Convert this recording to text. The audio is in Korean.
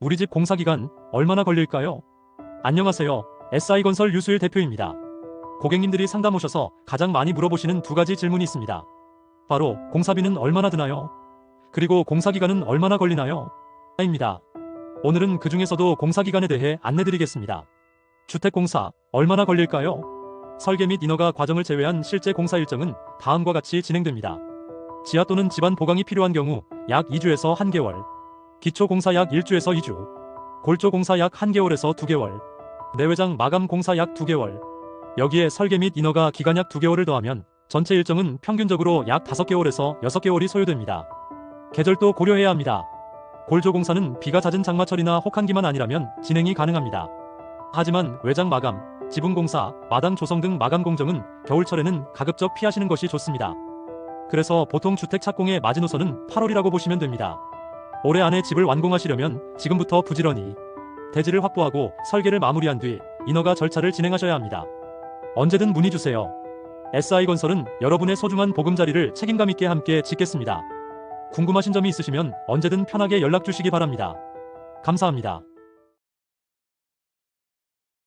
우리 집 공사 기간 얼마나 걸릴까요? 안녕하세요. SI건설 유수일 대표입니다. 고객님들이 상담 오셔서 가장 많이 물어보시는 두 가지 질문이 있습니다. 바로 공사비는 얼마나 드나요? 그리고 공사 기간은 얼마나 걸리나요? 입니다. 오늘은 그 중에서도 공사 기간에 대해 안내드리겠습니다. 주택 공사 얼마나 걸릴까요? 설계 및 인허가 과정을 제외한 실제 공사 일정은 다음과 같이 진행됩니다. 지하 또는 집안 보강이 필요한 경우 약 2주에서 1개월, 기초 공사 약 1주에서 2주, 골조 공사 약 1개월에서 2개월, 내외장 마감 공사 약 2개월, 여기에 설계 및 인허가 기간 약 2개월을 더하면 전체 일정은 평균적으로 약 5개월에서 6개월이 소요됩니다. 계절도 고려해야 합니다. 골조 공사는 비가 잦은 장마철이나 혹한기만 아니라면 진행이 가능합니다. 하지만 외장 마감, 지붕 공사, 마당 조성 등 마감 공정은 겨울철에는 가급적 피하시는 것이 좋습니다. 그래서 보통 주택 착공의 마지노선은 8월이라고 보시면 됩니다. 올해 안에 집을 완공하시려면 지금부터 부지런히 대지를 확보하고 설계를 마무리한 뒤 인허가 절차를 진행하셔야 합니다. 언제든 문의 주세요. SI건설은 여러분의 소중한 보금자리를 책임감 있게 함께 짓겠습니다. 궁금하신 점이 있으시면 언제든 편하게 연락 주시기 바랍니다. 감사합니다.